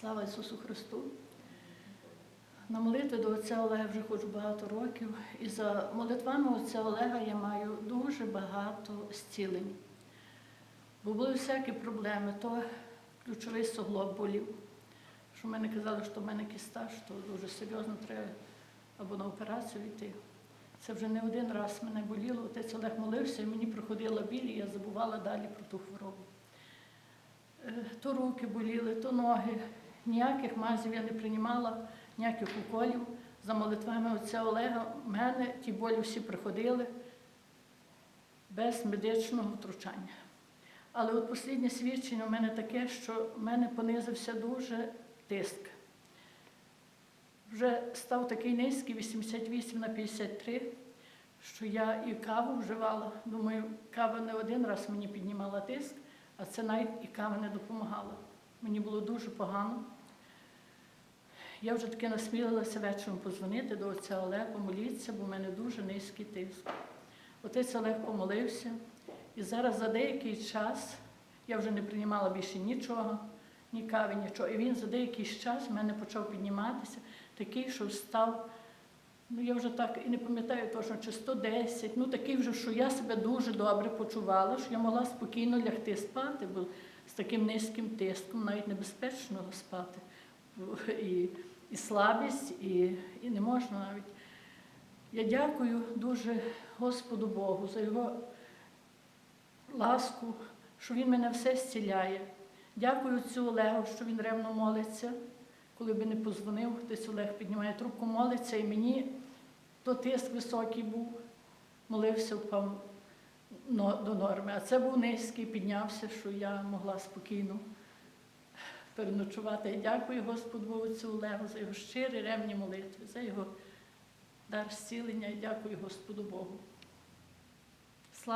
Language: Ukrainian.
Слава Ісусу Христу! На молитви до отця Олега вже ходжу багато років, і за молитвами отця Олега я маю дуже багато зцілень. Бо були всякі проблеми, то ключовий суглоб болів. Що мене казали, що в мене кіста, що дуже серйозно треба або на операцію йти. Це вже не один раз мене боліло. Отець Олег молився, і мені проходила біль, і я забувала далі про ту хворобу. Е, То руки боліли, то ноги. Ніяких мазів я не приймала, ніяких уколів. За молитвами отця Олега в мене ті болі всі приходили без медичного втручання. Але от останнє свідчення у мене таке, що в мене понизився дуже тиск. Вже став такий низький 88 на 53, що я і каву вживала. Думаю, кава не один раз мені піднімала тиск, а це навіть і кава не допомагала. Мені було дуже погано. Я вже таки насмілилася вечором позвонити до отця Олега, помолитися, бо в мене дуже низький тиск. Отець Олег помолився, і зараз за деякий час я вже не приймала більше нічого, ні кави, нічого. І він за деякий час в мене почав підніматися, такий, що став, ну я вже так і не пам'ятаю точно, чи 110, ну такий вже, що я себе дуже добре почувала, що я могла спокійно лягти спати, бо з таким низьким тиском навіть небезпечно спати. І, і слабість, і, і не можна навіть. Я дякую дуже Господу Богу за його ласку, що він мене все зціляє. Дякую цю Олегу, що він ревно молиться. Коли би не позвонив, десь Олег піднімає трубку, молиться, і мені то тиск високий був, молився, впав до норми. А це був низький, піднявся, що я могла спокійно переночувати. Дякую Господу Богу цю Олегу за його щирі ревні молитви, за його дар зцілення дякую Господу Богу.